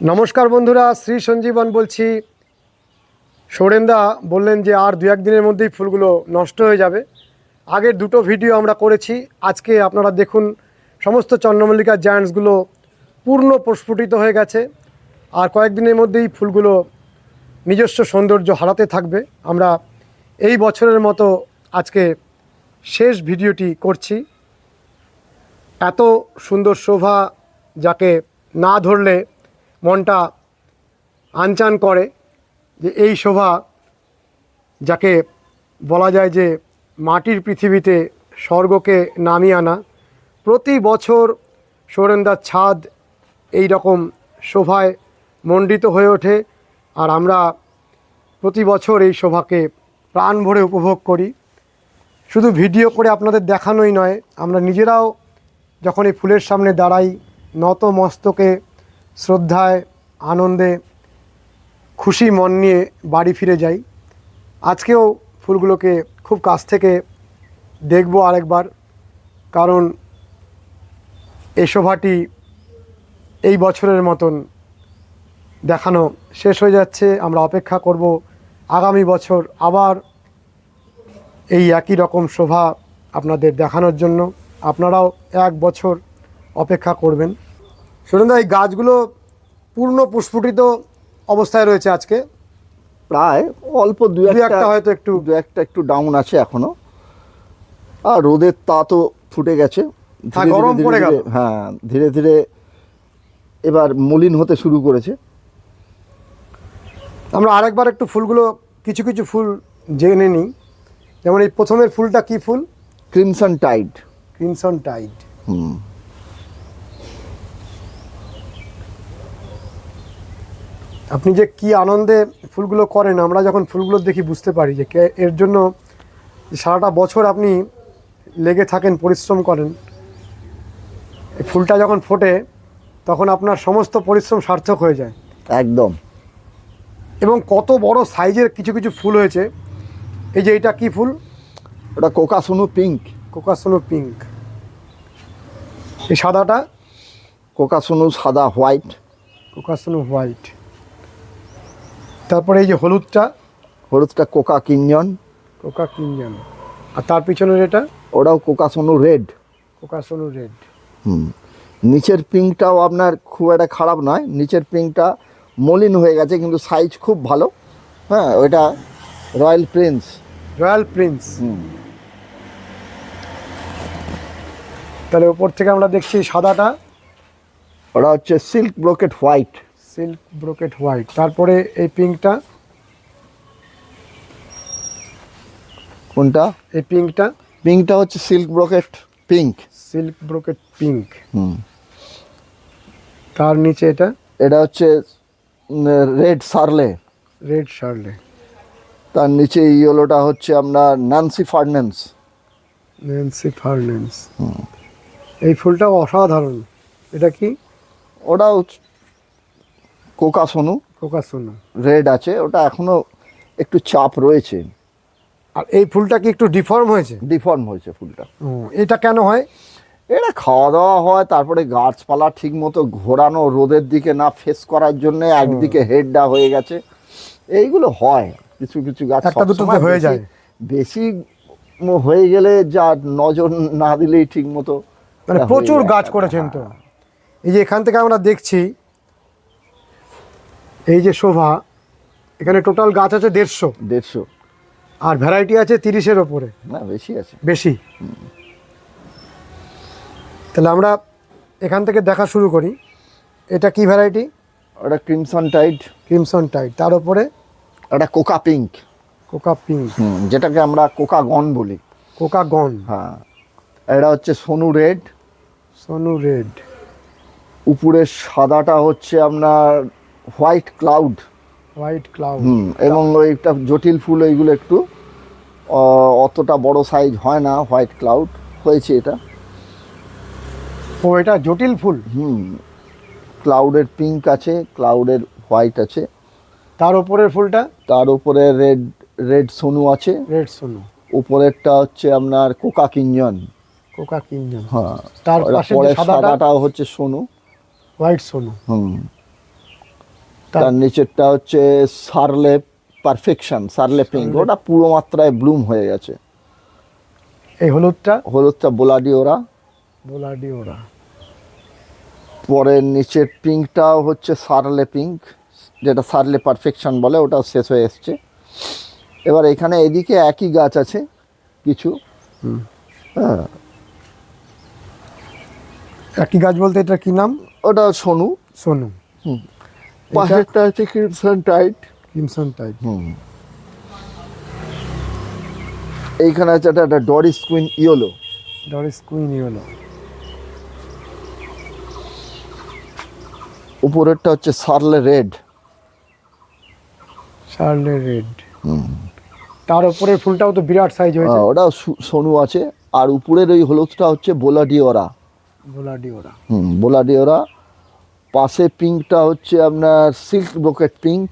নমস্কার বন্ধুরা, শ্রী সঞ্জীবন বলছি। সৌরেন্দা বললেন যে আর দু একদিনের মধ্যেই ফুলগুলো নষ্ট হয়ে যাবে। আগের দুটো ভিডিও আমরা করেছি, আজকে আপনারা দেখুন, সমস্ত চন্দ্রমল্লিকার জায়ান্টসগুলো পূর্ণ প্রস্ফুটিত হয়ে গেছে। আর কয়েকদিনের মধ্যেই ফুলগুলো নিজস্ব সৌন্দর্য হারাতে থাকবে। আমরা এই বছরের মতো আজকে শেষ ভিডিওটি করছি। এত সুন্দর শোভা যাকে না ধরলে মনটা আনচান করে যে এই শোভা যাকে বলা যায় যে মাটির পৃথিবীতে স্বর্গকে নামিয়ে আনা, প্রতি বছর সৌরেন্দার ছাদ এই রকম শোভায় মণ্ডিত হয়ে ওঠে আর আমরা প্রতি বছর এই শোভাকে প্রাণ ভরে উপভোগ করি। শুধু ভিডিও করে আপনাদের দেখানোই নয়, আমরা নিজেরাও যখন এই ফুলের সামনে দাঁড়াই, নত মস্তকে শ্রদ্ধায়, আনন্দে, খুশি মন নিয়ে বাড়ি ফিরে যাই। আজকেও ফুলগুলোকে খুব কাছ থেকে দেখব আরেকবার, কারণ এই শোভাটি এই বছরের মতন দেখানো শেষ হয়ে যাচ্ছে। আমরা অপেক্ষা করব আগামী বছর আবার এই একই রকম শোভা আপনাদের দেখানোর জন্য। আপনারাও এক বছর অপেক্ষা করবেন। সুরেন্দা এই গাছগুলো পূর্ণ পুষ্পটিত অবস্থায় রয়েছে আজকে। প্রায় অল্প দু একটা হয়তো একটু দু একটা একটু ডাউন আছে এখনও। আর রোদের তাতও ফুটে গেছে। হ্যাঁ, গরম পড়ে গেল। হ্যাঁ ধীরে ধীরে এবার মলিন হতে শুরু করেছে। আমরা আরেকবার একটু ফুলগুলো কিছু কিছু ফুল জেনে নিই। যেমন এই প্রথমের ফুলটা কি ফুল? ক্রিমসন টাইড ক্রিমসন টাইড হুম। আপনি যে কি আনন্দে ফুলগুলো করেন আমরা যখন ফুলগুলো দেখি বুঝতে পারি যে এর জন্য সারাটা বছর আপনি লেগে থাকেন পরিশ্রম করেন। এই ফুলটা যখন ফোটে তখন আপনার সমস্ত পরিশ্রম সার্থক হয়ে যায়। একদম। এবং কত বড় সাইজের কিছু কিছু ফুল হয়েছে। এই যে এটা কি ফুল? ওটা কোকাসুনু পিঙ্ক। কোকাসোনো পিঙ্ক। এই সাদাটা? কোকাসুনু সাদা হোয়াইট। কোকাসোনো হোয়াইট। তারপরে এই যে হলুদটা? হলুদটা কোকা কিঞ্জন কোকা কিঞ্জন আর তার পিছনের এটা? ওটাও কোকা সোনু রেড। কোকা সোনু রেড। হুম। নিচের পিঙ্কটাও আপনার খুব একটা খারাপ নয়। নিচের পিঙ্কটা মলিন হয়ে গেছে কিন্তু সাইজ খুব ভালো। হ্যাঁ ওইটা রয়্যাল প্রিন্স। Royal prince. হুম। তাহলে ওপর থেকে আমরা দেখছি সাদাটা। ওটা হচ্ছে silk brocade white. Silk brocade white তারপরে এই পিঙ্কটা কোনটা? এই পিঙ্কটা পিঙ্কটা হচ্ছে silk brocade pink silk brocade pink হুম। তার নিচে এটা এটা হচ্ছে রেড সারলে রেড শার্লে তার নিচে ইয়েলোটা হচ্ছে আপনার ন্যান্সি ফার্নেন্স ন্যান্সি ফার্নেন্স এই ফুলটা অসাধারণ। এটা কি? ওটাও কোকাসনু কোকাসোনো রেড আছে ওটা এখনও একটু চাপ রয়েছে। আর এই ফুলটা কি একটু ডিফর্ম হয়েছে? ডিফর্ম হয়েছে ফুলটা। এটা কেন হয়? এটা খাওয়া দাওয়া হয় তারপরে গাছপালা ঠিক মতো ঘোরানো রোদের দিকে না ফেস করার জন্য একদিকে হেডটা হয়ে গেছে। এইগুলো হয় কিছু কিছু গাছ হয়ে যায়। বেশি হয়ে গেলে যা নজর না দিলেই ঠিক মতো মানে প্রচুর গাছ করেছেন তো। এই যে এখান থেকে আমরা দেখছি এই যে শোভা এখানে টোটাল গাছ আছে দেড়শো। দেড়শো। আর ভ্যারাইটি আছে তিরিশের ওপরে। না বেশি আছে। বেশি। তাহলে আমরা এখান থেকে দেখা শুরু করি। এটা কি ভ্যারাইটি ওটা ক্রিমসন টাইড ক্রিমসন টাইট তার উপরে ওটা কোকা পিঙ্ক কোকা পিঙ্ক যেটাকে আমরা কোকা গন বলি। কোকা গন হ্যাঁ। এটা হচ্ছে সোনু রেড সোনু রেড উপরের সাদাটা হচ্ছে আপনার হোয়াইট ক্লাউড। White cloud. হুম এবং ওইটা জটিল ফুল এইগুলো একটু অতটা বড় সাইজ হয় না হোয়াইট ক্লাউড। হয়েছে এটা। ও এটা জটিল ফুল। হুম ক্লাউডের পিঙ্ক আছে ক্লাউডের হোয়াইট আছে। তার উপরের ফুলটা? তার উপরে রেড রেড সোনু আছে। রেড সোনু। উপরেরটা হচ্ছে আপনার কোকা কিঞ্জন। কোকা কিঞ্জন। হ্যাঁ। তার পাশে সাদাটা হচ্ছে সোনু। হোয়াইট সোনু। হুম। তার নিচেরটা হচ্ছে সারলে পারফেকশন সারলে পিঙ্ক ওটা পুরো মাত্রায় ব্লুম হয়ে গেছে। এই হলুদটা? হলুদটা বোলাডি ওরা। বোলাডি ওরা। পরে নিচের পিঙ্কটাও হচ্ছে সারলে পিঙ্ক যেটা সারলে পারফেকশন বলে ওটা শেষ হয়ে এসছে। এবার এখানে এদিকে একই গাছ আছে কিছু। হ্যাঁ। একই গাছ বলতে এটা কি নাম? ওটা সোনু। সোনু। পাশেরটা হচ্ছে ক্রিমসন টাইট ক্রিমসন টাইপ হুম। এইখানে আছে একটা একটা Doris queen yellow Doris queen হলো উপরেরটা হচ্ছে সারলে রেড শার্লে রেড তার উপরের ফুলটাও তো বিরাট সাইজ হয়েছে। ওটা সু- সোনু আছে। আর উপরের ওই হলুদটা হচ্ছে বোলাডিওরা বোলাডি ওরা হুম বোলাডিওরা পাশে পিঙ্কটা হচ্ছে আপনার সিল্ক ব্রোকেট পিঙ্ক।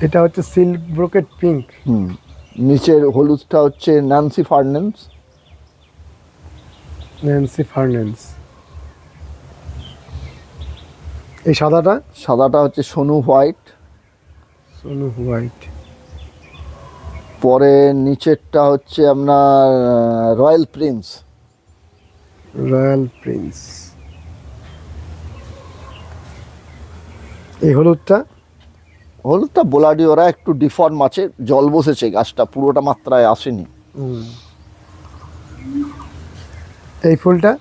এটা হচ্ছে সিল্ক ব্রোকেট পিঙ্ক। হুম নিচের হলুদটা হচ্ছে ন্যান্সি ফার্নেন্স। ন্যান্সি ফার্নেন্স। এই সাদাটা? সাদাটা হচ্ছে সোনু হোয়াইট। সোনু হোয়াইট। পরে নিচেরটা হচ্ছে আপনার রয়্যাল প্রিন্স। Royal Prince. এই হলুদটা? হলুদটা বোলাডি ওরা একটু ডিফর্ম আছে জল বসেছে গাছটা পুরোটা মাত্রায় আসেনি। এই ফুলটা?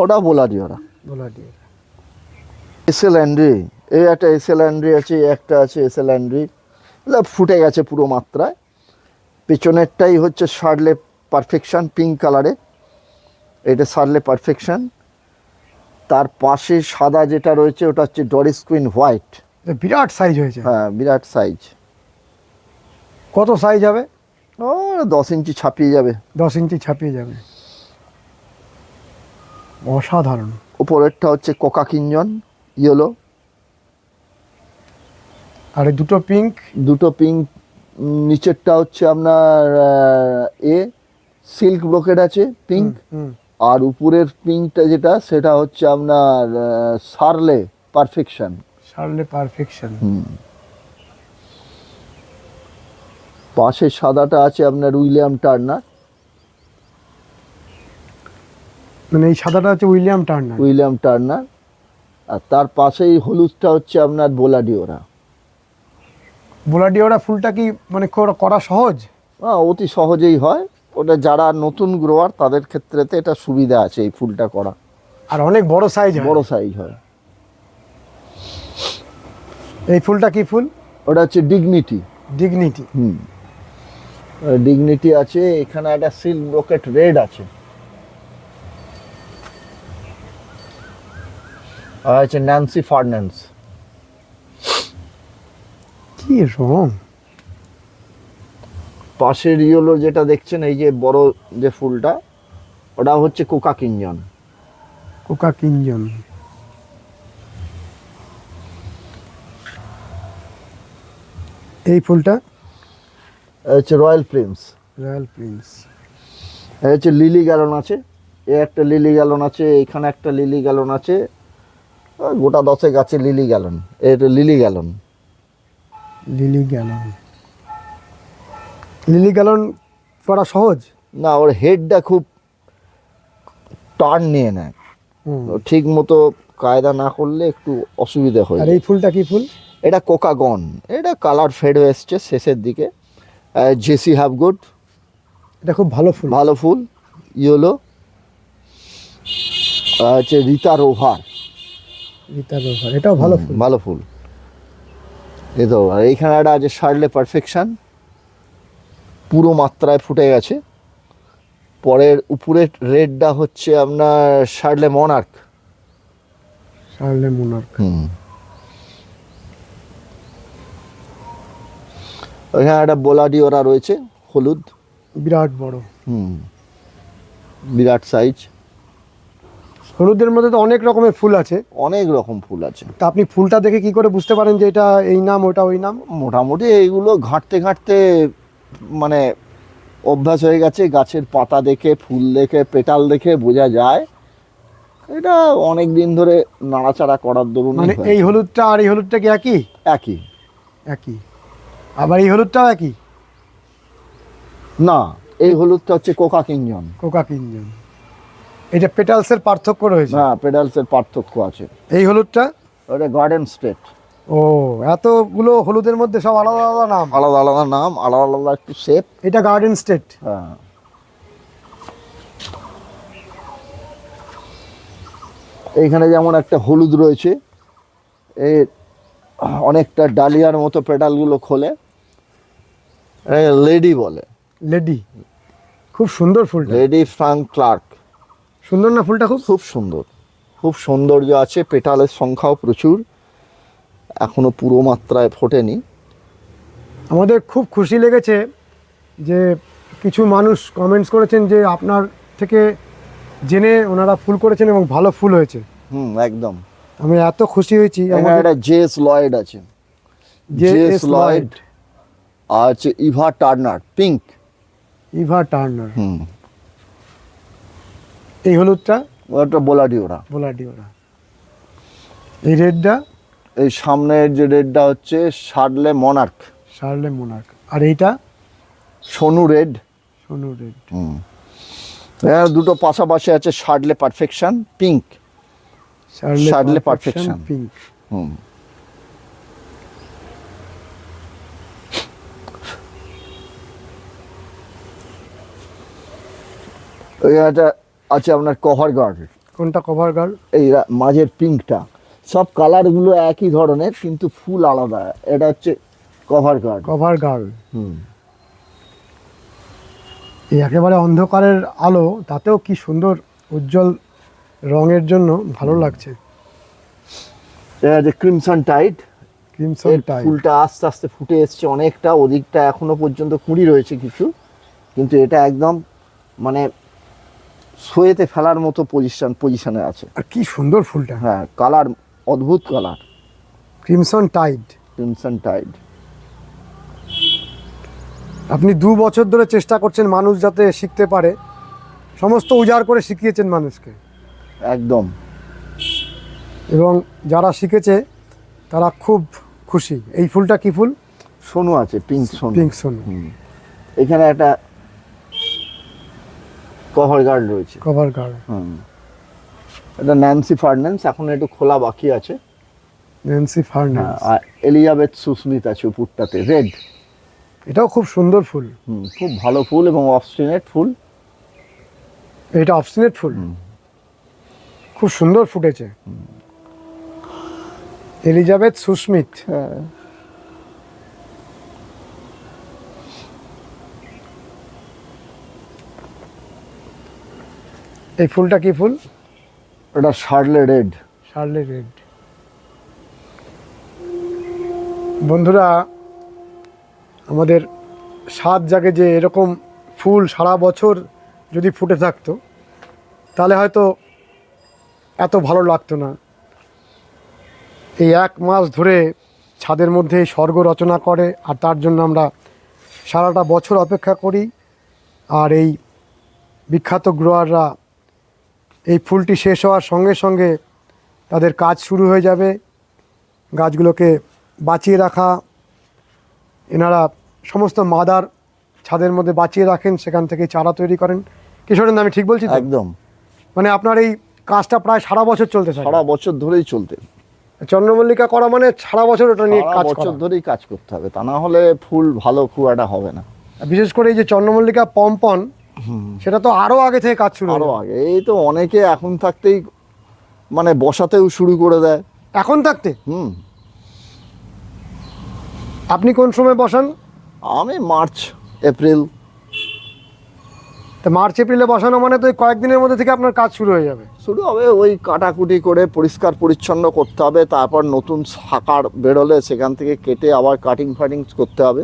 ওটা বোলাডিওরা বোলাডি। এসএল অ্যান্ড্রি এই একটা এসএল অ্যান্ড্রি আছে একটা আছে এসএল অ্যান্ড্রি। ফুটে গেছে পুরো মাত্রায়। পেছনেরটাই হচ্ছে শার্লে পারফেকশন পিঙ্ক কালারে এটা শার্লে পারফেকশন তার পাশে সাদা যেটা রয়েছে ওটা হচ্ছে ডরিস কুইন হোয়াইট। বিরাট সাইজ হয়েছে। হ্যাঁ বিরাট সাইজ। কত সাইজ হবে? ও দশ ইঞ্চি ছাপিয়ে যাবে। দশ ইঞ্চি ছাপিয়ে যাবে। অসাধারণ। উপরেরটা হচ্ছে কোকা কিঞ্জন ইয়েলো। আর দুটো পিঙ্ক? দুটো পিঙ্ক নিচেরটা হচ্ছে আপনার এ সিল্ক ব্রোকেট আছে পিঙ্ক। আর উপরের পিঙ্কটা যেটা সেটা হচ্ছে আপনার সারলে পারফেকশন শার্লে পারফেকশন পাশে সাদাটা আছে আপনার উইলিয়াম টার্নার। মানে এই সাদাটা হচ্ছে উইলিয়াম টার্নার। William Turner. আর তার পাশেই হলুদটা হচ্ছে আপনার বোলাডিওরা। বোলাডিওরা ফুলটা কি মানে করা সহজ? হ্যাঁ, অতি সহজেই হয়। ওটা যারা নতুন গ্রোয়ার তাদের ক্ষেত্রেতে এটা সুবিধা আছে এই ফুলটা করা। আর অনেক বড় সাইজ বড় সাইজ হয়। এই ফুলটা কি ফুল? ওটা হচ্ছে ডিগনিটি ডিগনিটি হুম। ডিগনিটি আছে এখানে একটা সিল্ক ব্রোকেট রেড আছে। আর আছে ন্যান্সি ফার্নেন্স কি রং? পাশের ইয়েলো যেটা দেখছেন এই যে বড় যে ফুলটা ওটা হচ্ছে কোকা কিঞ্জন। কোকা কিঞ্জন। এই ফুলটা? হচ্ছে রয়্যাল প্রিন্স। Royal prince. হচ্ছে লিলি গ্যালন আছে। এ একটা লিলি গ্যালন আছে এখানে একটা লিলি গ্যালন আছে। গোটা দশে আছে লিলি গ্যালন। এটা lily gallon. Lily gallon. Lily gallon করা সহজ? না ওর হেডটা খুব টার্ন নিয়ে নেয়। ঠিক মতো কায়দা না করলে একটু অসুবিধা হয় আর এই ফুলটা কি ফুল? এটা কোকাগন। এটা কালার ফেড হয়ে এসছে শেষের দিকে। জেসি হ্যাভগুড এটা খুব ভালো ফুল। ভালো ফুল। ইয়েলো। হচ্ছে রিতা রোভার। রীতা রোভার এটাও ভালো ফুল। ভালো ফুল। এই তো আর এইখানে একটা আছে শার্লে পারফেকশন পুরো মাত্রায় ফুটে গেছে। পরের উপরের রেডটা হচ্ছে আপনার শার্লে মনার্ক। শার্লে মোনার্ক। হুম। ওইখানে একটা বোলাডিওরা রয়েছে হলুদ। বিরাট বড়। হুম। বিরাট সাইজ হলুদের মধ্যে তো অনেক রকমের ফুল আছে। অনেক রকম ফুল আছে। তা আপনি ফুলটা দেখে কি করে বুঝতে পারেন যে এটা এই নাম ওটা ওই নাম? মোটামুটি এইগুলো ঘাঁটতে ঘাঁটতে মানে অভ্যাস হয়ে গেছে গাছের পাতা দেখে ফুল দেখে পেটাল দেখে বোঝা যায়। এটা অনেক দিন ধরে নাড়াচাড়া করার দরুন মানে এই হলুদটা আর এই হলুদটা কি একই? একই। একই। আবার এই হলুদটাও একই? না এই হলুদটা হচ্ছে কোকা কিঞ্জন। কোকা কিঞ্জন। এটা পেটালসের পার্থক্য রয়েছে? হ্যাঁ পেডালসের পার্থক্য আছে। এই হলুদটা? ওটা গার্ডেন স্টেট। ও এতগুলো হলুদের মধ্যে সব আলাদা আলাদা নাম? আলাদা আলাদা নাম আলাদা আলাদা একটু শেপ এটা গার্ডেন স্টেট হ্যাঁ। এইখানে যেমন একটা হলুদ রয়েছে এর অনেকটা ডালিয়ার মতো পেডালগুলো খোলে লেডি বলে। লেডি। খুব সুন্দর ফুলটা। Lady Frank Clark. সুন্দর না ফুলটা খুব? খুব সুন্দর। খুব সৌন্দর্য আছে পেটালের সংখ্যাও প্রচুর। এখনও পুরো মাত্রায় ফোটেনি। আমাদের খুব খুশি লেগেছে যে কিছু মানুষ কমেন্টস করেছেন যে আপনার থেকে জেনে ওনারা ফুল করেছেন এবং ভালো ফুল হয়েছে। হুম একদম। আমি এত খুশি হয়েছি। আমাদের একটা জেস লয়েড আছে। জেস লয়েড হচ্ছে Eva Turner pink Eva Turner হুম। এই হলুদটা? ওটা বোলাডি ওরা বোলাডি ওরা এই রেডটা? এই সামনের যে রেডটা হচ্ছে শার্লে মনার্ক। Shirley monarch. আর এইটা? সোনু রেড। সোনু রেড। হুম। এখানে দুটো পাশাপাশি আছে Shirley perfection pink. Shirley perfection pink. হুম। একটা আছে আপনার কভার গার্ড। কোনটা কভার গার্ল এই মাঝের পিঙ্কটা। সব কালারগুলো একই ধরনের কিন্তু ফুল আলাদা। এটা হচ্ছে কভার গার্ড কভার গার্ড হুম। এই একেবারে অন্ধকারের আলো তাতেও কি সুন্দর উজ্জ্বল রঙের জন্য ভালো লাগছে। এটা ক্রিমসন টাইট ক্রিমসন এর টাই ফুলটা আস্তে আস্তে ফুটে এসছে অনেকটা ওদিকটা এখনও পর্যন্ত কুড়ি রয়েছে কিছু। কিন্তু এটা একদম মানে সোয়েতে ফেলার মতো পজিশন পজিশনে আছে। আর কি সুন্দর ফুলটা। হ্যাঁ কালার অদ্ভুত colour crimson tide crimson tide আপনি দু বছর ধরে চেষ্টা করছেন মানুষ যাতে শিখতে পারে। সমস্ত উজাড় করে শিখিয়েছেন মানুষকে। একদম। এবং যারা শিখেছে তারা খুব খুশি। এই ফুলটা কি ফুল? সোনু আছে পিঙ্ক সোনু। পিঙ্ক সোনু। এখানে একটা কভার গার্ড রয়েছে। কভার গার্ড হুম। এটা ন্যান্সি ফার্নান্স এখন একটু খোলা বাকি আছে। ন্যান্সি ফার্নান্স আর এলিজাবেথ সুস্মিত আছে উপরটাতে রেড এটাও খুব সুন্দর ফুল। হুম খুব ভালো ফুল এবং অবস্টিনেট ফুল। এটা অবস্টিনেট ফুল। খুব সুন্দর ফুটেছে। এলিজাবেথ সুস্মিত হ্যাঁ। এই ফুলটা কি ফুল? এটা শার্লে রেড শার্লে রেড বন্ধুরা, আমাদের সাত জাগে যে এরকম ফুল সারা বছর যদি ফুটে থাকতো, তাহলে হয়তো এত ভালো লাগতো না। এই এক মাস ধরে ছাদের মধ্যে স্বর্গ রচনা করে, আর তার জন্য আমরা সারাটা বছর অপেক্ষা করি। আর এই বিখ্যাত গ্রোয়াররা এই ফুলটি শেষ হওয়ার সঙ্গে সঙ্গে তাদের কাজ শুরু হয়ে যাবে। গাছগুলোকে বাঁচিয়ে রাখা এনারা সমস্ত মাদার ছাদের মধ্যে বাঁচিয়ে রাখেন সেখান থেকে চারা তৈরি করেন। কিশোরেন আমি ঠিক বলছি? একদম। মানে আপনার এই কাজটা প্রায় সারা বছর চলতে থাকে? সারা বছর ধরেই চলতে। চন্দ্রমল্লিকা করা মানে সারা বছর ওটা নিয়ে কাজ বছর ধরেই কাজ করতে হবে। তা না হলে ফুল ভালো খুব একটা হবে না। আর বিশেষ করে এই যে চন্দ্রমল্লিকা পম্পন সেটা তো আরও আগে থেকে কাজ শুরু আরও আগে। এই তো অনেকে এখন থাকতেই মানে বসাতেও শুরু করে দেয়। এখন থাকতে? হুম। আপনি কোন সময় বসান? আমি মার্চ এপ্রিল। তো মার্চ এপ্রিলে বসানো মানে তো কয়েকদিনের মধ্যে থেকে আপনার কাজ শুরু হয়ে যাবে। শুরু হবে ওই কাটাকুটি করে পরিষ্কার পরিচ্ছন্ন করতে হবে তারপর নতুন শাখার বেরোলে সেখান থেকে কেটে আবার কাটিং ফাটিং করতে হবে।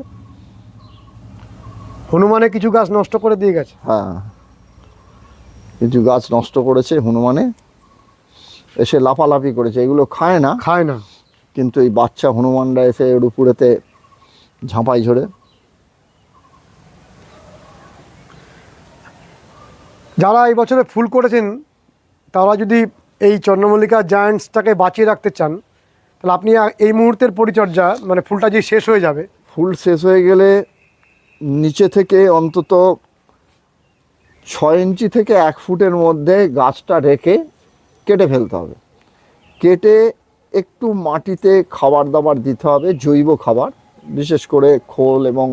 হনুমানে কিছু গাছ নষ্ট করে দিয়ে গেছে। হ্যাঁ। কিছু গাছ নষ্ট করেছে হনুমানে এসে লাফালাফি করেছে এগুলো খায় না। খায় না। কিন্তু এই বাচ্চা হনুমানরা এসে এর উপরেতে ঝাঁপাই ঝরে। যারা এই বছরে ফুল করেছেন তারা যদি এই চন্দ্রমল্লিকা জায়ান্টসটাকে বাঁচিয়ে রাখতে চান তাহলে আপনি এই মুহূর্তের পরিচর্যা মানে ফুলটা যে শেষ হয়ে যাবে। ফুল শেষ হয়ে গেলে নিচে থেকে অন্তত ছয় ইঞ্চি থেকে এক ফুটের মধ্যে গাছটা রেখে কেটে ফেলতে হবে। কেটে একটু মাটিতে খাবার দাবার দিতে হবে জৈব খাবার বিশেষ করে খোল এবং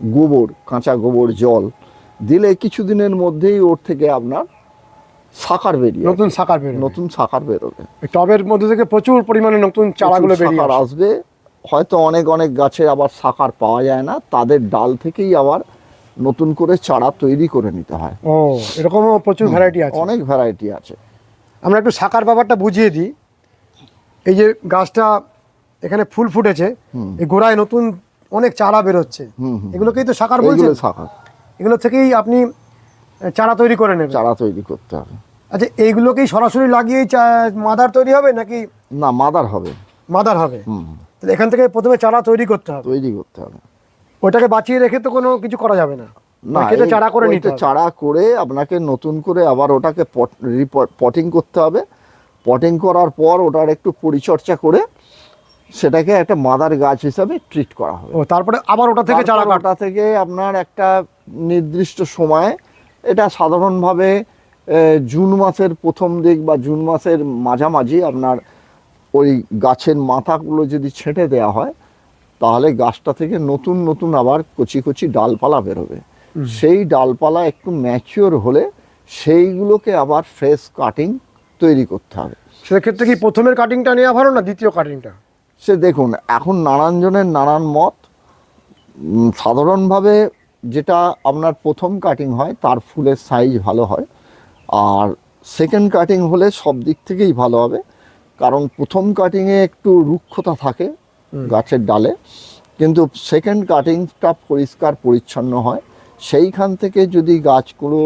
গোবর কাঁচা গোবর জল। দিলে কিছুদিনের মধ্যেই ওর থেকে আপনার শাখার বেরিয়ে নতুন শাখার বেরোবে। নতুন শাখার বেরোবে। টবের মধ্যে থেকে প্রচুর পরিমাণে নতুন চারাগুলো বেরিয়ে আসবে হয়তো অনেক অনেক গাছে আবার শাখার পাওয়া যায় না তাদের ডাল থেকেই আবার নতুন করে চারা তৈরি করে নিতে হয়। ও এরকমও প্রচুর ভ্যারাইটি আছে। অনেক ভ্যারাইটি আছে। আমরা একটু শাখার ব্যাপারটা বুঝিয়ে দিই। এই যে গাছটা এখানে ফুল ফুটেছে এই গোড়ায় নতুন অনেক চারা বেরোচ্ছে। এগুলোকেই তো শাখার এইগুলো শাখা এগুলো থেকেই আপনি চারা তৈরি করে নেবেন? চারা তৈরি করতে হবে। আচ্ছা এইগুলোকেই সরাসরি লাগিয়েই মাদার তৈরি হবে নাকি না মাদার হবে। মাদার হবে? হুম। তাহলে এখান থেকে প্রথমে চারা তৈরি করতে হবে। তৈরি করতে হবে। ওটাকে বাঁচিয়ে রেখে তো কোনো কিছু করা যাবে না। না চারা করে নিতে চারা করে আপনাকে নতুন করে আবার ওটাকে পটিং করতে হবে। পটিং করার পর ওটার একটু পরিচর্যা করে সেটাকে একটা মাদার গাছ হিসাবে ট্রিট করা হবে। তারপরে আবার ওটা থেকে চারা ওটা থেকে আপনার একটা নির্দিষ্ট সময় এটা সাধারণভাবে জুন মাসের প্রথম দিক বা জুন মাসের মাঝামাঝি আপনার ওই গাছের মাথাগুলো যদি ছেঁটে দেওয়া হয় তাহলে গাছটা থেকে নতুন নতুন আবার কচি কচি ডালপালা বেরোবে সেই ডালপালা একটু ম্যাচিওর হলে সেইগুলোকে আবার ফ্রেশ কাটিং তৈরি করতে হবে। সেক্ষেত্রে কি প্রথমের কাটিংটা নেওয়া ভালো না দ্বিতীয় কাটিংটা সে দেখুন এখন নানান জনের নানান মত। সাধারণভাবে যেটা আপনার প্রথম কাটিং হয় তার ফুলের সাইজ ভালো হয়। আর সেকেন্ড কাটিং হলে সব দিক থেকেই ভালো হবে। কারণ প্রথম কাটিংয়ে একটু রুক্ষতা থাকে গাছের ডালে কিন্তু সেকেন্ড কাটিংটা পরিষ্কার পরিচ্ছন্ন হয়। সেইখান থেকে যদি গাছগুলো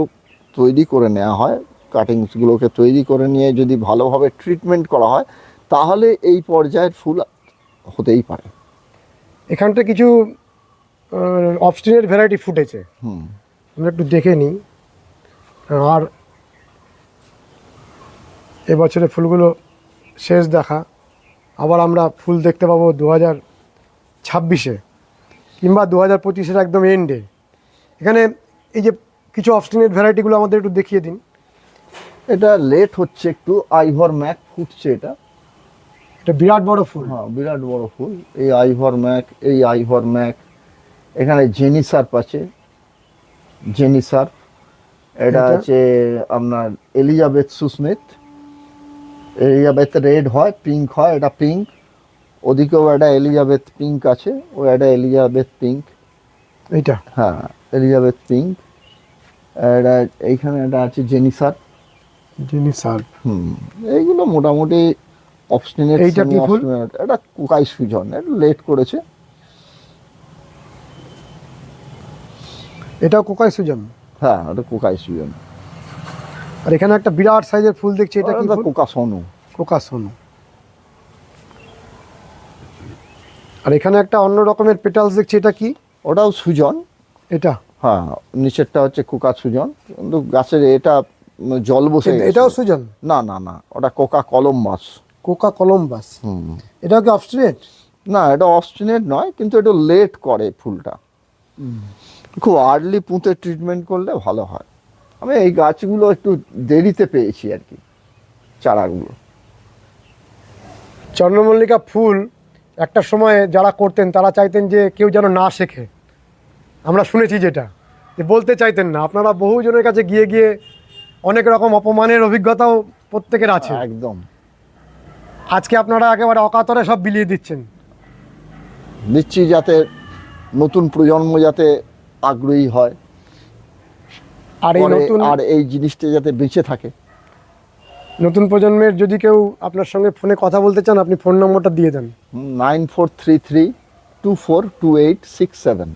তৈরি করে নেওয়া হয় কাটিংসগুলোকে তৈরি করে নিয়ে যদি ভালোভাবে ট্রিটমেন্ট করা হয় তাহলে এই পর্যায়ের ফুল হতেই পারে। এখানটা কিছু অবস্টিনের ভ্যারাইটি ফুটেছে। হুম। আমরা একটু দেখে নিই। আর এবছরে ফুলগুলো শেষ দেখা। আবার আমরা ফুল দেখতে পাবো দু হাজার ছাব্বিশে কিংবা দু হাজার পঁচিশের একদম এন্ডে এখানে এই যে কিছু অবস্টিনের ভ্যারাইটিগুলো আমাদের একটু দেখিয়ে দিন। এটা লেট হচ্ছে একটু আইভর ম্যাক ফুটছে এটা। এটা বিরাট বড় ফুল। হ্যাঁ বিরাট বড় ফুল। এই আইভর ম্যাক এই আইভর ম্যাক এখানে জেনিসার্প আছে। জেনিসার্প এটা এটা? আছে আপনার এলিজাবেথ সুস্মিথ এলিজাবেথ রেড হয় পিঙ্ক হয় এটা পিঙ্ক ওদিকেও একটা এলিজাবেথ পিঙ্ক আছে ও একটা এলিজাবেথ পিঙ্ক এইটা? হ্যাঁ এলিজাবেথ পিঙ্ক এটা এইখানে একটা আছে জেনিসার। জেনিসার। হুম এইগুলো মোটামুটি অবস্টিনেট এইটা কি ফুল? এটা কুকাই সুজন এটা লেট করেছে। এটা কোকাই সুজন? হ্যাঁ এটা কুকাই সুজন। আর এখানে একটা বিরাট সাইজের ফুল দেখছি এটা কি কোকা সোনু। কোকা সোনু। আর এখানে একটা অন্য রকমের পেটালস দেখছি এটা কি? ওটাও সুজন। এটা? হ্যাঁ নিচেরটা হচ্ছে কোকা সুজন। কিন্তু গাছের এটা জল বসে। এটাও সুজন? না না না ওটা কোকা কলম্বাস। কোকা কলম্বাস? হুম। এটাও কি অবস্ট্রেট না এটা অবস্টিনেট নয় কিন্তু একটু লেট করে ফুলটা। খুব আর্লি পুঁতে ট্রিটমেন্ট করলে ভালো হয়। আমি এই গাছগুলো একটু দেরিতে পেয়েছি আর কি চারাগুলো। চন্দ্রমল্লিকা ফুল একটা সময়ে যারা করতেন তারা চাইতেন যে কেউ যেন না শেখে। আমরা শুনেছি যেটা। যে বলতে চাইতেন না। আপনারা বহুজনের কাছে গিয়ে গিয়ে অনেক রকম অপমানের অভিজ্ঞতাও প্রত্যেকের আছে। একদম। আজকে আপনারা একেবারে অকাতরে সব বিলিয়ে দিচ্ছেন। দিচ্ছি যাতে নতুন প্রজন্ম যাতে আগ্রহী হয়। আর এই নতুন আর এই জিনিসটা যাতে বেঁচে থাকে। নতুন প্রজন্মের যদি কেউ আপনার সঙ্গে ফোনে কথা বলতে চান আপনি ফোন নম্বরটা দিয়ে দেন। Nine four three three two four two eight six seven.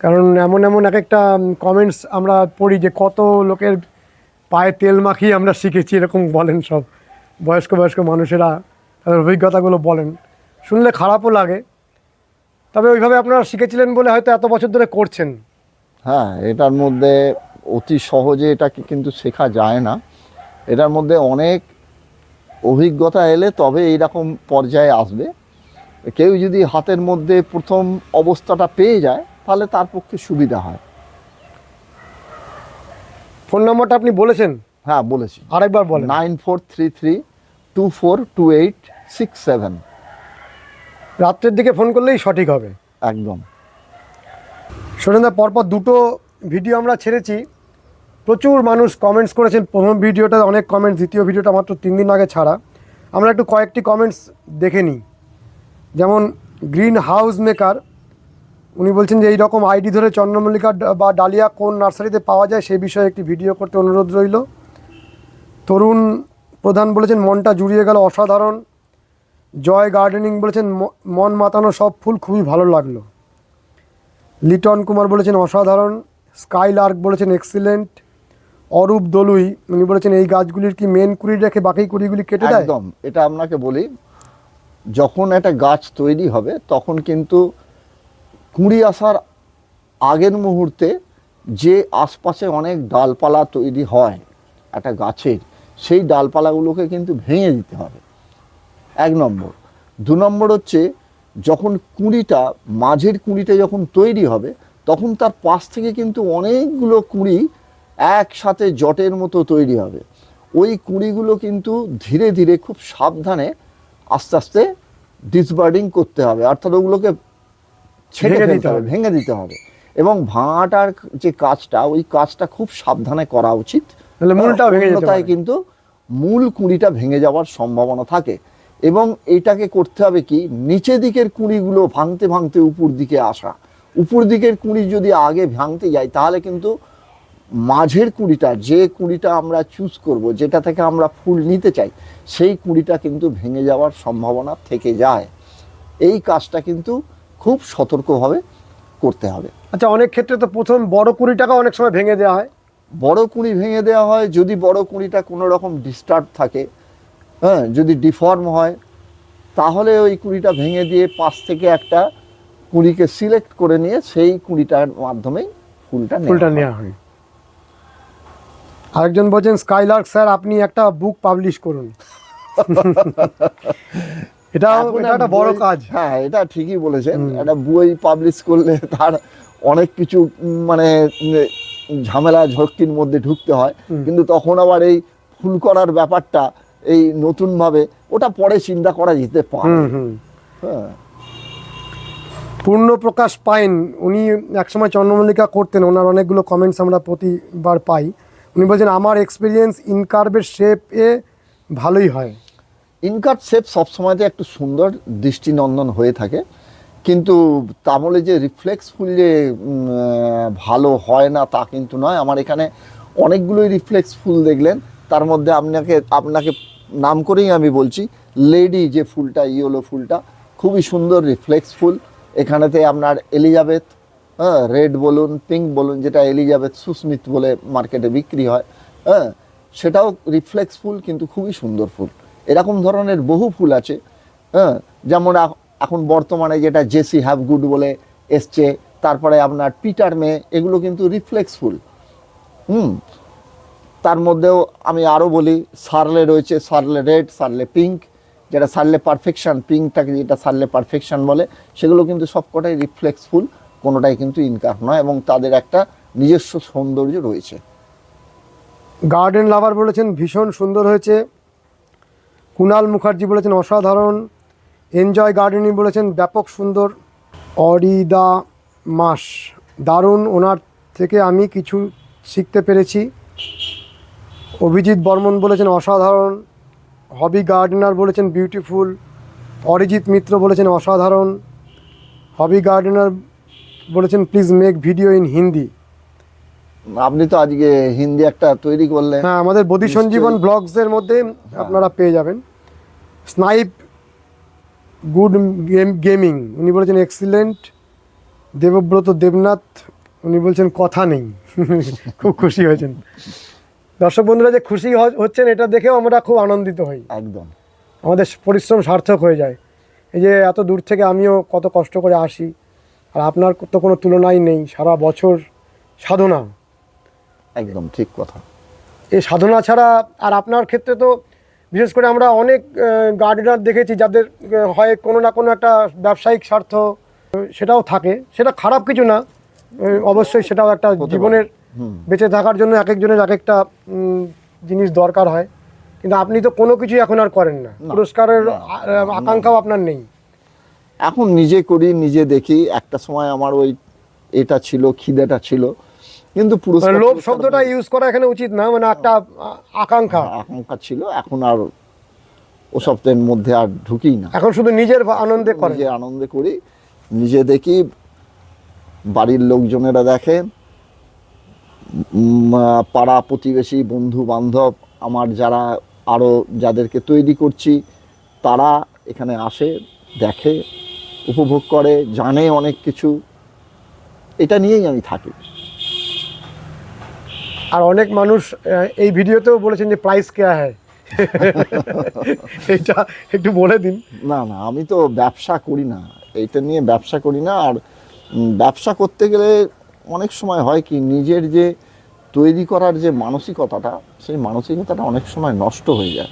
কারণ এমন এমন এক একটা কমেন্টস আমরা পড়ি যে কত লোকের পায়ে তেল মাখিয়ে আমরা শিখেছি এরকম বলেন সব। বয়স্ক বয়স্ক মানুষেরা তাদের অভিজ্ঞতাগুলো বলেন। শুনলে খারাপও লাগে। তবে ওইভাবে আপনারা শিখেছিলেন বলে হয়তো এত বছর ধরে করছেন। হ্যাঁ এটার মধ্যে অতি সহজে এটাকে কিন্তু শেখা যায় না। এটার মধ্যে অনেক অভিজ্ঞতা এলে তবে এইরকম পর্যায়ে আসবে। কেউ যদি হাতের মধ্যে প্রথম অবস্থাটা পেয়ে যায় তাহলে তার পক্ষে সুবিধা হয়। ফোন নম্বরটা আপনি বলেছেন? হ্যাঁ বলেছি। আরেকবার বলেন। Nine four three three two four two eight six seven. রাত্রের দিকে ফোন করলেই সঠিক হবে। একদম। সুরেন্দা পরপর দুটো ভিডিও আমরা ছেড়েছি। প্রচুর মানুষ কমেন্টস করেছেন। প্রথম ভিডিওটা অনেক কমেন্টস দ্বিতীয় ভিডিওটা মাত্র তিন দিন আগে ছাড়া। আমরা একটু কয়েকটি কমেন্টস দেখে নিই। যেমন গ্রিন হাউস মেকার উনি বলছেন যে এই রকম আইডি ধরে চন্দ্রমল্লিকা বা ডালিয়া কোন নার্সারিতে পাওয়া যায় সেই বিষয়ে একটি ভিডিও করতে অনুরোধ রইল। তরুণ প্রধান বলেছেন, মনটা জুড়িয়ে গেল অসাধারণ। জয় গার্ডেনিং বলেছেন মন মাতানো সব ফুল খুবই ভালো লাগল। লিটন কুমার বলেছেন, অসাধারণ। স্কাইলার্ক বলেছেন, এক্সিলেন্ট। অরূপ দলুই, উনি বলেছেন, এই গাছগুলির কি মেন কুড়ি রেখে বাকি কুড়িগুলি কেটে দেয়? একদম, এটা আপনাকে বলি, যখন একটা গাছ তৈরি হবে, তখন কিন্তু কুঁড়ি আসার আগের মুহূর্তে যে আশপাশে অনেক ডালপালা তৈরি হয় একটা গাছের, সেই ডালপালাগুলোকে কিন্তু ভেঙে দিতে হবে। এক নম্বর। দু নম্বর হচ্ছে, যখন কুঁড়িটা, মাঝের কুঁড়িটা যখন তৈরি হবে তখন তার পাশ থেকে কিন্তু অনেকগুলো কুঁড়ি একসাথে জটের মতো তৈরি হবে। ওই কুঁড়িগুলো কিন্তু ধীরে ধীরে খুব সাবধানে আস্তে আস্তে ডিসবার্ডিং করতে হবে। অর্থাৎ ওগুলোকে ছেড়ে দিতে হবে। ভেঙে দিতে হবে। এবং ভাঙাটার যে কাজটা ওই কাজটা খুব সাবধানে করা উচিত। মূলটাও ভেঙে যেতে কিন্তু মূল কুঁড়িটা ভেঙে যাওয়ার সম্ভাবনা থাকে। এবং এটাকে করতে হবে কি নিচে দিকের কুঁড়িগুলো ভাঙতে ভাঙতে উপর দিকে আসা। উপর দিকের কুঁড়ি যদি আগে ভাঙতে যাই তাহলে কিন্তু মাঝের কুঁড়িটা যে কুঁড়িটা আমরা চুজ করব যেটা থেকে আমরা ফুল নিতে চাই সেই কুঁড়িটা কিন্তু ভেঙে যাওয়ার সম্ভাবনা থেকে যায়। এই কাজটা কিন্তু খুব সতর্কভাবে করতে হবে। আচ্ছা অনেক ক্ষেত্রে তো প্রথম বড় কুড়ি টাকা অনেক সময় ভেঙে দেওয়া হয়। বড় কুঁড়ি ভেঙে দেওয়া হয় যদি বড় কুঁড়িটা কোনো রকম ডিস্টার্ব থাকে হ্যাঁ যদি ডিফর্ম হয় তাহলে ওই কুঁড়িটা ভেঙে দিয়ে পাশ থেকে একটা কুঁড়িকে সিলেক্ট করে নিয়ে সেই কুঁড়িটার মাধ্যমেই ফুলটা ফুলটা। নেওয়া হয়। আরেকজন বলছেন স্কাইলার্ক স্যার আপনি একটা বুক পাবলিশ করুন। এটা এটা একটা বড় কাজ। হ্যাঁ এটা ঠিকই বলেছেন। একটা বই পাবলিশ করলে তার অনেক কিছু মানে ঝামেলা ঝক্কির মধ্যে ঢুকতে হয়। কিন্তু তখন আবার এই ফুল করার ব্যাপারটা এই নতুনভাবে ওটা পরে চিন্তা করা যেতে পারে। হ্যাঁ। পূর্ণ প্রকাশ পাইন। উনি একসময় চন্দ্রমল্লিকা করতেন, ওনার অনেকগুলো কমেন্টস আমরা প্রতিবার পাই। উনি বলছেন, আমার এক্সপিরিয়েন্স ইনকার্ভের শেপে ভালোই হয়। ইনকাট শেপ সবসময়তে একটু সুন্দর দৃষ্টিনন্দন হয়ে থাকে। কিন্তু তামলে যে রিফ্লেক্সফুল যে ভালো হয় না তা কিন্তু নয়। আমার এখানে অনেকগুলোই রিফ্লেক্স ফুল দেখলেন। তার মধ্যে আপনাকে আপনাকে নাম করেই আমি বলছি লেডি যে ফুলটা, ইয়েলো ফুলটা, খুবই সুন্দর রিফ্লেক্স ফুল এখানেতে আপনার এলিজাবেথ হ্যাঁ রেড বলুন, পিঙ্ক বলুন, যেটা এলিজাবেথ সুস্মিত বলে মার্কেটে বিক্রি হয় হ্যাঁ সেটাও রিফ্লেক্স ফুল, কিন্তু খুবই সুন্দর ফুল। এরকম ধরনের বহু ফুল আছে হ্যাঁ যেমন এখন বর্তমানে যেটা জেসি হ্যাভ গুড বলে এসছে, তারপরে আপনার পিটার মে, এগুলো কিন্তু রিফ্লেক্স ফুল। হুম, তার মধ্যেও আমি আরও বলি, সারলে রয়েছে, সারলে রেড, সারলে পিঙ্ক যেটা সারলে পারফেকশন পিঙ্কটাকে যেটা সারলে পারফেকশন বলে, সেগুলো কিন্তু সবকটাই রিফ্লেক্স ফুল কোনোটাই কিন্তু ইনকার নয় এবং তাদের একটা নিজস্ব সৌন্দর্য রয়েছে। গার্ডেন লাভার বলেছেন, ভীষণ সুন্দর হয়েছে। কুনাল মুখার্জি বলেছেন, অসাধারণ। এনজয় গার্ডেনিং বলেছেন, ব্যাপক সুন্দর। অরিদা মাস, দারুণ। ওনার থেকে আমি কিছু শিখতে পেরেছি। অভিজিৎ বর্মন বলেছেন, অসাধারণ। হবি গার্ডেনার বলেছেন বিউটিফুল অরিজিৎ মিত্র বলেছেন অসাধারণ হবি গার্ডেনার বলেছেন please make video in Hindi আপনি তো আজকে হিন্দি একটা তৈরি করলেন। হ্যাঁ আমাদের বদি সঞ্জীবন ব্লগসের মধ্যে আপনারা পেয়ে যাবেন। স্নাইপ গুড গেম গেমিং উনি বলেছেন এক্সিলেন্ট দেবব্রত দেবনাথ উনি বলছেন কথা নেই। খুব খুশি হয়েছেন। দর্শক বন্ধুরা যে খুশি হচ্ছেন এটা দেখেও আমরা খুব আনন্দিত হই। একদম। আমাদের পরিশ্রম সার্থক হয়ে যায়। এই যে এত দূর থেকে আমিও কত কষ্ট করে আসি আর আপনার তো কোনো তুলনাই নেই সারা বছর সাধনা। একদম ঠিক কথা। এই সাধনা ছাড়া আর আপনার ক্ষেত্রে তো বিশেষ করে আমরা অনেক গার্ডেনার দেখেছি যাদের হয় কোনো না কোনো একটা ব্যবসায়িক স্বার্থ সেটাও থাকে। সেটা খারাপ কিছু না অবশ্যই সেটাও একটা জীবনের বেঁচে থাকার জন্য এক একজনের এক একটা জিনিস দরকার হয়। কিন্তু আপনি তো কোনো কিছুই এখন আর করেন না। পুরস্কারের আকাঙ্ক্ষাও আপনার নেই। এখন নিজে করি নিজে দেখি। একটা সময় আমার ওই এটা ছিল খিদেটা ছিল। কিন্তু মানে পুরস্কার লোভ পুরস্কার শব্দটা ইউজ করা এখানে উচিত না মানে একটা আকাঙ্ক্ষা। আকাঙ্ক্ষা ছিল। এখন আর ও ওসবের মধ্যে আর ঢুকি না। এখন শুধু নিজের আনন্দে নিজে আনন্দে করি নিজে দেখি বাড়ির লোকজনেরা দেখে পাড়া প্রতিবেশী বন্ধু বান্ধব আমার যারা আরও যাদেরকে তৈরি করছি তারা এখানে আসে দেখে উপভোগ করে জানে অনেক কিছু। এটা নিয়েই আমি থাকি। আর অনেক মানুষ এই ভিডিওতেও বলেছেন যে প্রাইস কেয়া হ্যায়? এটা একটু বলে দিন। না না আমি তো ব্যবসা করি না। এইটা নিয়ে ব্যবসা করি না। আর ব্যবসা করতে গেলে অনেক সময় হয় কি নিজের যে তৈরি করার যে মানসিকতাটা সেই মানসিকতাটা অনেক সময় নষ্ট হয়ে যায়।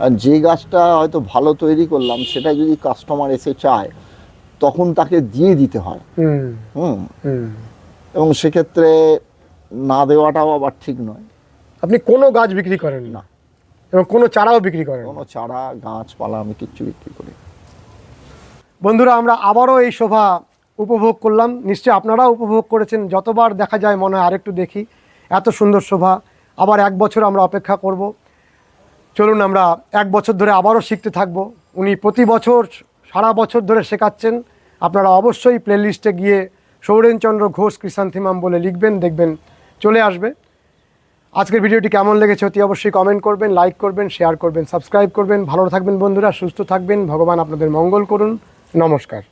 আর যে গাছটা হয়তো ভালো তৈরি করলাম সেটা যদি কাস্টমার এসে চায় তখন তাকে দিয়ে দিতে হয়। হুম। এবং সেক্ষেত্রে না দেওয়াটাও আবার ঠিক নয়। আপনি কোনো গাছ বিক্রি করেন না। এবং কোনো চারাও বিক্রি করেন কোনো চারা গাছপালা আমি কিচ্ছু বিক্রি করি বন্ধুরা আমরা আবারও এই শোভা উপভোগ করলাম। নিশ্চয়ই আপনারাও উপভোগ করেছেন। যতবার দেখা যায় মনে হয় আরেকটু দেখি। এত সুন্দর শোভা। আবার এক বছর আমরা অপেক্ষা করব। চলুন আমরা এক বছর ধরে আবারও শিখতে থাকব। উনি প্রতি বছর সারা বছর ধরে শেখাচ্ছেন। আপনারা অবশ্যই প্লেলিস্টে গিয়ে সৌরেনচন্দ্র ঘোষ কৃষান্থিমাম বলে লিখবেন, দেখবেন চলে আসবে। আজকের ভিডিওটি কেমন লেগেছে অতি অবশ্যই কমেন্ট করবেন লাইক করবেন শেয়ার করবেন সাবস্ক্রাইব করবেন। ভালো থাকবেন বন্ধুরা, সুস্থ থাকবেন। ভগবান আপনাদের মঙ্গল করুন। নমস্কার।